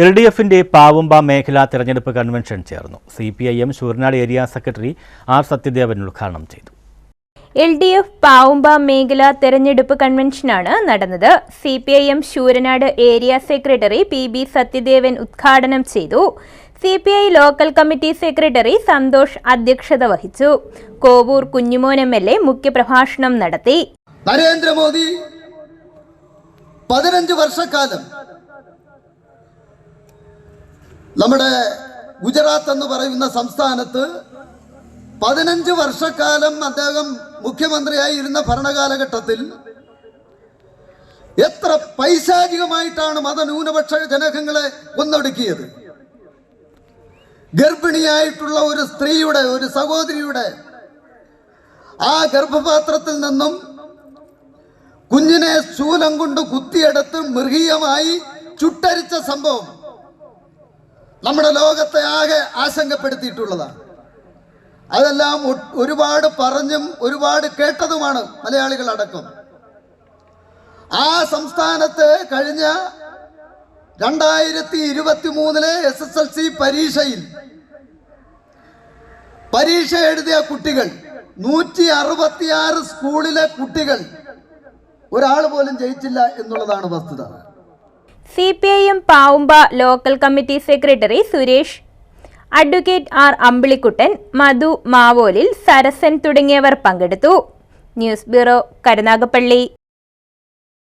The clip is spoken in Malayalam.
എൽ ഡി എഫിന്റെ പാവുമ്പ മേഖലാ തെരഞ്ഞെടുപ്പ് കൺവെൻഷൻ ചേർന്നു. C P I M Sooranad area secretary R Sathyadevan ഉദ്ഘാടനം ചെയ്തു. എൽ ഡി എഫ് പാവുമ്പ മേഖല തെരഞ്ഞെടുപ്പ് കൺവെൻഷനാണ് നടന്നത്. C P I M Sooranad area secretary P B Sathyadevan ഉദ്ഘാടനം ചെയ്തു. C P I local committee secretary Santhosh അധ്യക്ഷത വഹിച്ചു. Kovoor Kunjumon M L A മുഖ്യപ്രഭാഷണം നടത്തി. നരേന്ദ്രമോദി പതിനഞ്ച് വർഷക്കാലം നമ്മുടെ ഗുജറാത്ത് എന്ന് പറയുന്ന സംസ്ഥാനത്ത് പതിനഞ്ച് വർഷക്കാലം അദ്ദേഹം മുഖ്യമന്ത്രിയായി മുഖ്യമന്ത്രിയായിരുന്ന ഭരണകാലഘട്ടത്തിൽ എത്ര പൈശാചികമായിട്ടാണ് മതന്യൂനപക്ഷ ജനകങ്ങളെ കൊന്നൊടുക്കിയത്. ഗർഭിണിയായിട്ടുള്ള ഒരു സ്ത്രീയുടെ ഒരു സഹോദരിയുടെ ആ ഗർഭപാത്രത്തിൽ നിന്നും കുഞ്ഞിനെ ശൂലം കൊണ്ട് കുത്തിയെടുത്ത് മൃഗീയമായി ചുട്ടരിച്ച സംഭവം. നമ്മുടെ ലോകത്തെ ആകെ ആശങ്കപ്പെടുത്തിയിട്ടുള്ളതാണ്. അതെല്ലാം ഒരുപാട് പറഞ്ഞും ഒരുപാട് കേട്ടതുമാണ് മലയാളികൾ അടക്കം ആ സംസ്ഥാനത്ത് കഴിഞ്ഞ രണ്ടായിരത്തി ഇരുപത്തി മൂന്നിലെ എസ് എസ് എൽ സി പരീക്ഷയിൽ പരീക്ഷ എഴുതിയ കുട്ടികൾ നൂറ്റി അറുപത്തിയാറ് സ്കൂളിലെ കുട്ടികൾ ഒരാൾ പോലും ജയിച്ചില്ല എന്നുള്ളതാണ് വസ്തുത. C P I M Pavumba local committee secretary Suresh advocate R Ambilikuttan Madhu Mavolil Sarasan തുടങ്ങിയവർ പങ്കെടുത്തു. News bureau Karunagappally.